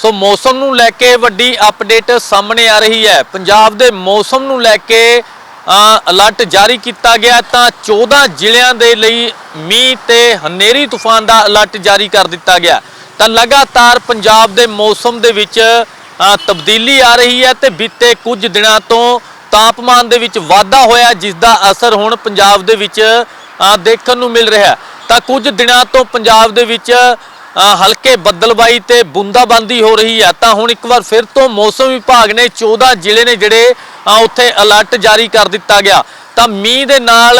ਸੋ ਮੌਸਮ ਨੂੰ ਲੈ ਕੇ ਵੱਡੀ ਅਪਡੇਟ ਸਾਹਮਣੇ ਆ ਰਹੀ ਹੈ। ਪੰਜਾਬ ਦੇ ਮੌਸਮ ਨੂੰ ਲੈ ਕੇ ਅਲਰਟ ਜਾਰੀ ਕੀਤਾ ਗਿਆ ਤਾਂ 14 ਜ਼ਿਲ੍ਹਿਆਂ ਦੇ ਲਈ ਮੀਂਹ ਤੇ ਹਨੇਰੀ ਤੂਫਾਨ ਦਾ ਅਲਰਟ ਜਾਰੀ ਕਰ ਦਿੱਤਾ ਗਿਆ ਤਾਂ ਲਗਾਤਾਰ ਪੰਜਾਬ ਦੇ ਮੌਸਮ ਦੇ ਵਿੱਚ ਤਬਦੀਲੀ ਆ ਰਹੀ ਹੈ ਤੇ ਬੀਤੇ ਕੁਝ ਦਿਨਾਂ ਤੋਂ ਤਾਪਮਾਨ ਦੇ ਵਿੱਚ ਵਾਧਾ ਹੋਇਆ ਜਿਸ ਦਾ ਅਸਰ ਹੁਣ ਪੰਜਾਬ ਦੇ ਵਿੱਚ ਦੇਖਣ ਨੂੰ ਮਿਲ ਰਿਹਾ ਤਾਂ ਕੁਝ ਦਿਨਾਂ ਤੋਂ ਪੰਜਾਬ ਦੇ ਵਿੱਚ ਹਲਕੇ ਬੱਦਲਬਾਈ ਤੇ ਬੂੰਦਾਬਾਂਦੀ ਹੋ ਰਹੀ ਹੈ ਤਾਂ ਹੁਣ ਇੱਕ ਵਾਰ ਫਿਰ ਤੋਂ ਮੌਸਮ ਵਿਭਾਗ ਨੇ 14 ਜ਼ਿਲ੍ਹੇ ਨੇ ਜਿਹੜੇ ਉੱਥੇ ਅਲਰਟ ਜਾਰੀ ਕਰ ਦਿੱਤਾ ਗਿਆ। ਤਾਂ ਮੀਂਹ ਦੇ ਨਾਲ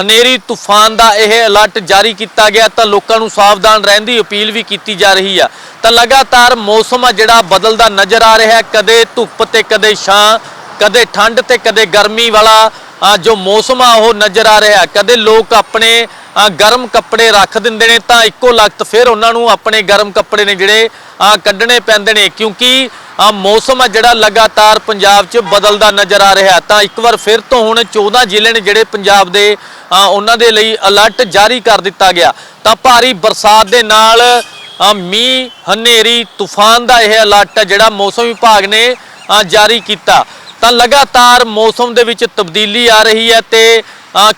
ਹਨੇਰੀ, ਤੂਫਾਨ ਦਾ ਇਹ ਅਲਰਟ ਜਾਰੀ ਕੀਤਾ ਗਿਆ। ਤਾਂ ਲੋਕਾਂ ਨੂੰ ਸਾਵਧਾਨ ਰਹਿਣ ਦੀ ਅਪੀਲ ਵੀ ਕੀਤੀ ਜਾ ਰਹੀ ਆ। ਤਾਂ ਲਗਾਤਾਰ ਮੌਸਮ ਆ ਜਿਹੜਾ, ਬਦਲਦਾ ਨਜ਼ਰ ਆ ਰਿਹਾ। ਹੈ ਕਦੇ ਧੁੱਪ ਤੇ ਕਦੇ ਛਾਂ, ਕਦੇ ਠੰਡ ਤੇ ਕਦੇ ਗਰਮੀ ਵਾਲਾ ਜੋ ਮੌਸਮ ਆ, ਉਹ ਨਜ਼ਰ ਆ ਰਿਹਾ। ਕਦੇ ਲੋਕ ਆਪਣੇ ਗਰਮ ਕੱਪੜੇ ਰੱਖ ਦਿੰਦੇ ਨੇ ਤਾਂ ਇੱਕੋ ਲਗਤ ਫਿਰ ਉਹਨਾਂ ਨੂੰ ਆਪਣੇ ਗਰਮ ਕੱਪੜੇ ਨੇ ਜਿਹੜੇ ਕੱਢਣੇ ਪੈਂਦੇ ਨੇ। ਕਿਉਂਕਿ ਮੌਸਮ ਆ ਜਿਹੜਾ ਲਗਾਤਾਰ ਪੰਜਾਬ 'ਚ ਬਦਲਦਾ ਨਜ਼ਰ ਆ ਰਿਹਾ। ਤਾਂ ਇੱਕ ਵਾਰ ਫਿਰ ਤੋਂ ਹੁਣ 14 ਜ਼ਿਲ੍ਹੇ ਨੇ ਜਿਹੜੇ ਪੰਜਾਬ ਦੇ ਉਹਨਾਂ ਦੇ ਲਈ ਅਲਰਟ ਜਾਰੀ ਕਰ ਦਿੱਤਾ ਗਿਆ। ਤਾਂ ਭਾਰੀ ਬਰਸਾਤ ਦੇ ਨਾਲ ਮੀਂਹ, ਹਨੇਰੀ, ਤੂਫਾਨ ਦਾ ਇਹ ਅਲਰਟ ਹੈ ਜਿਹੜਾ ਮੌਸਮ ਵਿਭਾਗ ਨੇ ਜਾਰੀ ਕੀਤਾ। ਤਾਂ ਲਗਾਤਾਰ ਮੌਸਮ ਦੇ ਵਿੱਚ ਤਬਦੀਲੀ ਆ ਰਹੀ ਹੈ ਤੇ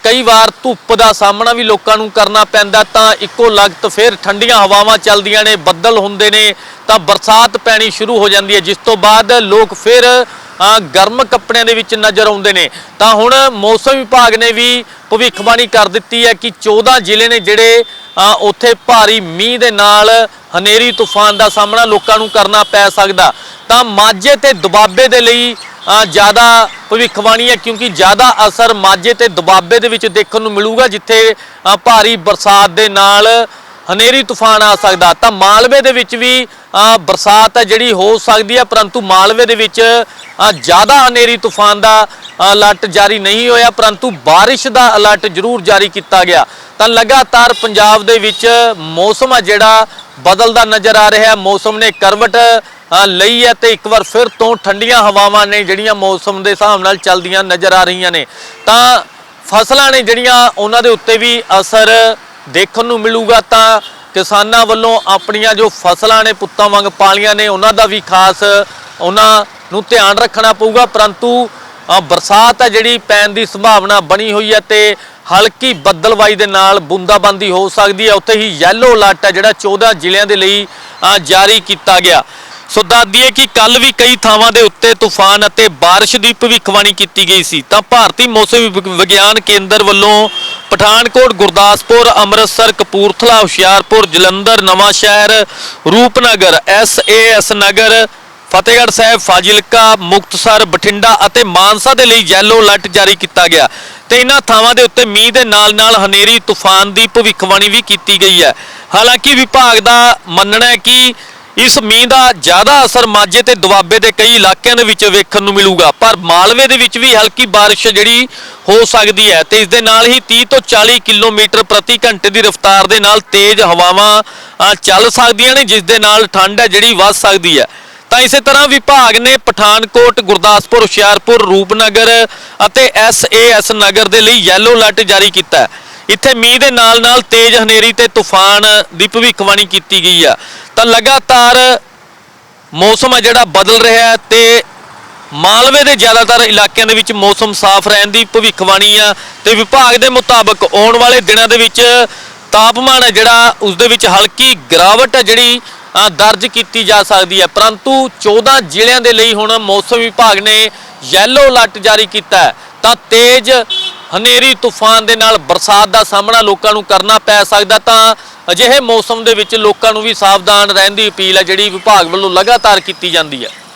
ਕਈ ਵਾਰ ਧੁੱਪ ਦਾ ਸਾਹਮਣਾ ਵੀ ਲੋਕਾਂ ਨੂੰ ਕਰਨਾ ਪੈਂਦਾ, ਤਾਂ ਇੱਕੋ ਲਗਤ ਫਿਰ ਠੰਡੀਆਂ ਹਵਾਵਾਂ ਚੱਲਦੀਆਂ ਨੇ, ਬੱਦਲ ਹੁੰਦੇ ਨੇ, ਤਾਂ ਬਰਸਾਤ ਪੈਣੀ ਸ਼ੁਰੂ ਹੋ ਜਾਂਦੀ ਹੈ। ਜਿਸ ਤੋਂ ਬਾਅਦ ਲੋਕ ਫਿਰ ਗਰਮ ਕੱਪੜਿਆਂ ਦੇ ਵਿੱਚ ਨਜ਼ਰ ਆਉਂਦੇ ਨੇ। ਤਾਂ ਹੁਣ ਮੌਸਮ ਵਿਭਾਗ ਨੇ ਵੀ ਭਵਿੱਖਬਾਣੀ ਕਰ ਦਿੱਤੀ ਹੈ ਕਿ 14 ਜ਼ਿਲ੍ਹੇ ਨੇ ਜਿਹੜੇ ਉੱਥੇ ਭਾਰੀ ਮੀਂਹ ਦੇ ਨਾਲ ਹਨੇਰੀ, ਤੂਫਾਨ ਦਾ ਸਾਹਮਣਾ ਲੋਕਾਂ ਨੂੰ ਕਰਨਾ ਪੈ ਸਕਦਾ। ਤਾਂ ਮਾਝੇ ਤੇ ਦੁਬਾਬੇ ਦੇ ਲਈ ਜ਼ਿਆਦਾ ਭਵਿੱਖਬਾਣੀ ਹੈ, ਕਿਉਂਕਿ ਜ਼ਿਆਦਾ ਅਸਰ ਮਾਝੇ ਤੇ ਦੁਬਾਬੇ ਦੇ ਵਿੱਚ ਦੇਖਣ ਨੂੰ ਮਿਲੂਗਾ, ਜਿੱਥੇ ਭਾਰੀ ਬਰਸਾਤ ਦੇ ਨਾਲ ਹਨੇਰੀ ਤੂਫਾਨ ਆ ਸਕਦਾ। ਤਾਂ ਮਾਲਵੇ ਦੇ ਵਿੱਚ ਵੀ ਬਰਸਾਤ ਹੈ ਜਿਹੜੀ ਹੋ ਸਕਦੀ ਹੈ, ਪਰੰਤੂ ਮਾਲਵੇ ਦੇ ਵਿੱਚ ਜ਼ਿਆਦਾ ਹਨੇਰੀ ਤੂਫਾਨ ਦਾ ਅਲਰਟ ਜਾਰੀ ਨਹੀਂ ਹੋਇਆ, ਪਰੰਤੂ ਬਾਰਿਸ਼ ਦਾ ਅਲਰਟ ਜ਼ਰੂਰ ਜਾਰੀ ਕੀਤਾ ਗਿਆ। ਤਾਂ ਲਗਾਤਾਰ ਪੰਜਾਬ ਦੇ ਵਿੱਚ ਮੌਸਮ ਆ ਜਿਹੜਾ, ਬਦਲਦਾ ਨਜ਼ਰ ਆ ਰਿਹਾ। ਹੈ ਮੌਸਮ ਨੇ ਕਰਵਟ ਲਈ ਹੈ ਤੇ ਇੱਕ ਵਾਰ ਫਿਰ ਤੋਂ ਠੰਡੀਆਂ ਹਵਾਵਾਂ ਨੇ ਜਿਹੜੀਆਂ ਮੌਸਮ ਦੇ ਹਿਸਾਬ ਨਾਲ ਚੱਲਦੀਆਂ ਨਜ਼ਰ ਆ ਰਹੀਆਂ ਨੇ। ਤਾਂ ਫਸਲਾਂ ਨੇ ਜਿਹੜੀਆਂ, ਉਹਨਾਂ ਦੇ ਉੱਤੇ ਵੀ ਅਸਰ ਦੇਖਣ ਨੂੰ ਮਿਲੂਗਾ। ਤਾਂ ਕਿਸਾਨਾਂ ਵੱਲੋਂ ਆਪਣੀਆਂ ਜੋ ਫਸਲਾਂ ਨੇ, ਪੁੱਤਾਂ ਵਾਂਗ ਪਾਲੀਆਂ ਨੇ, ਉਹਨਾਂ ਦਾ ਵੀ ਖਾਸ, ਉਹਨਾਂ ਨੂੰ ਧਿਆਨ ਰੱਖਣਾ ਪਊਗਾ। ਪਰੰਤੂ ਬਰਸਾਤ ਹੈ ਜਿਹੜੀ, ਪੈਣ ਦੀ ਸੰਭਾਵਨਾ ਬਣੀ ਹੋਈ ਹੈ ਤੇ ਹਲਕੀ ਬੱਦਲਵਾਈ ਦੇ ਨਾਲ ਬੂੰਦਾਬਾਂਦੀ ਹੋ ਸਕਦੀ ਹੈ। ਉੱਥੇ ਹੀ ਯੈਲੋ ਅਲਰਟ ਹੈ ਜਿਹੜਾ 14 ਜ਼ਿਲ੍ਹਿਆਂ ਦੇ ਲਈ ਜਾਰੀ ਕੀਤਾ ਗਿਆ। ਸੋ ਦੱਸਦੀਏ ਕਿ ਕੱਲ ਵੀ ਕਈ ਥਾਵਾਂ ਦੇ ਉੱਤੇ ਤੂਫਾਨ ਅਤੇ ਬਾਰਿਸ਼ ਦੀ ਭਵਿੱਖਬਾਣੀ ਕੀਤੀ ਗਈ ਸੀ। ਤਾਂ ਭਾਰਤੀ ਮੌਸਮ ਵਿਗ- ਵਿਗਿਆਨ ਕੇਂਦਰ ਵੱਲੋਂ ਪਠਾਨਕੋਟ, ਗੁਰਦਾਸਪੁਰ, ਅੰਮ੍ਰਿਤਸਰ, ਕਪੂਰਥਲਾ, ਹੁਸ਼ਿਆਰਪੁਰ, ਜਲੰਧਰ ਨਵਾਂ ਸ਼ਹਿਰ ਰੂਪਨਗਰ ਐਸ ਨਗਰ ਫਤਿਹਗੜ੍ਹ ਸਾਹਿਬ ਫਾਜ਼ਿਲਕਾ, ਮੁਕਤਸਰ, ਬਠਿੰਡਾ ਅਤੇ ਮਾਨਸਾ ਦੇ ਲਈ ਯੈਲੋ ਅਲਰਟ ਜਾਰੀ ਕੀਤਾ ਗਿਆ ਤੇ ਇਹਨਾਂ ਥਾਵਾਂ ਦੇ ਉੱਤੇ ਮੀਂਹ ਦੇ ਨਾਲ-ਨਾਲ ਹਨੇਰੀ, ਤੂਫਾਨ ਦੀ ਭਵਿੱਖਬਾਣੀ ਵੀ ਕੀਤੀ ਗਈ ਹੈ। ਹਾਲਾਂਕਿ ਵਿਭਾਗ ਦਾ ਮੰਨਣਾ ਹੈ ਕਿ ਇਸ ਮੀਂਹ ਦਾ ਜ਼ਿਆਦਾ ਅਸਰ ਮਾਝੇ ਤੇ ਦੁਆਬੇ ਦੇ ਕਈ ਇਲਾਕਿਆਂ ਦੇ ਵਿੱਚ ਵੇਖਣ ਨੂੰ ਮਿਲੂਗਾ, ਪਰ ਮਾਲਵੇ ਦੇ ਵਿੱਚ ਵੀ ਹਲਕੀ ਬਾਰਿਸ਼ ਜਿਹੜੀ ਹੋ ਸਕਦੀ ਹੈ ਤੇ ਇਸ ਦੇ ਨਾਲ ਹੀ 30 ਤੋਂ 40 ਕਿਲੋਮੀਟਰ ਪ੍ਰਤੀ ਘੰਟੇ ਦੀ ਰਫ਼ਤਾਰ ਦੇ ਨਾਲ ਤੇਜ਼ ਹਵਾਵਾਂ ਚੱਲ ਸਕਦੀਆਂ ਨੇ, ਜਿਸ ਦੇ ਨਾਲ ਠੰਡ ਹੈ ਜਿਹੜੀ ਵੱਧ ਸਕਦੀ ਹੈ। ਤਾਂ ਇਸੇ ਤਰ੍ਹਾਂ ਵਿਭਾਗ ਨੇ ਪਠਾਨਕੋਟ, ਗੁਰਦਾਸਪੁਰ, ਹੁਸ਼ਿਆਰਪੁਰ, ਰੂਪਨਗਰ ਅਤੇ ਐਸ ਨਗਰ ਦੇ ਲਈ ਯੈਲੋ ਅਲਰਟ ਜਾਰੀ ਕੀਤਾ ਹੈ। ਇੱਥੇ ਮੀਂਹ ਦੇ ਨਾਲ ਨਾਲ ਤੇਜ਼ ਹਨੇਰੀ ਤੇ ਤੂਫਾਨ ਦੀ ਭਵਿੱਖਬਾਣੀ ਕੀਤੀ ਗਈ ਆ। ਤਾਂ ਲਗਾਤਾਰ ਮੌਸਮ ਆ ਜਿਹੜਾ ਬਦਲ ਰਿਹਾ ਹੈ ਤੇ ਮਾਲਵੇ ਦੇ ਜ਼ਿਆਦਾਤਰ ਇਲਾਕਿਆਂ ਦੇ ਵਿੱਚ ਮੌਸਮ ਸਾਫ਼ ਰਹਿਣ ਦੀ ਭਵਿੱਖਬਾਣੀ ਆ ਤੇ ਵਿਭਾਗ ਦੇ ਮੁਤਾਬਕ ਆਉਣ ਵਾਲੇ ਦਿਨਾਂ ਦੇ ਵਿੱਚ ਤਾਪਮਾਨ ਹੈ ਜਿਹੜਾ ਉਸ ਦੇ ਵਿੱਚ ਹਲਕੀ ਗਿਰਾਵਟ ਹੈ ਜਿਹੜੀ ਦਰਜ ਕੀਤੀ ਜਾ ਸਕਦੀ ਹੈ। ਪਰੰਤੂ 14 ਜ਼ਿਲ੍ਹਿਆਂ ਦੇ ਲਈ ਹੁਣ ਮੌਸਮ ਵਿਭਾਗ ਨੇ ਯੈਲੋ ਅਲਰਟ ਜਾਰੀ ਕੀਤਾ ਹੈ। ਤਾਂ ਤੇਜ਼ ਹਨੇਰੀ ਤੂਫਾਨ ਦੇ ਨਾਲ ਬਰਸਾਤ ਦਾ ਸਾਹਮਣਾ ਲੋਕਾਂ ਨੂੰ ਕਰਨਾ ਪੈ ਸਕਦਾ ਤਾਂ ਅਜਿਹੇ ਮੌਸਮ ਦੇ ਵਿੱਚ ਲੋਕਾਂ ਨੂੰ ਵੀ ਸਾਵਧਾਨ ਰਹਿਣ ਦੀ ਅਪੀਲ ਹੈ, ਜਿਹੜੀ ਵਿਭਾਗ ਵੱਲੋਂ ਲਗਾਤਾਰ ਕੀਤੀ ਜਾਂਦੀ ਹੈ।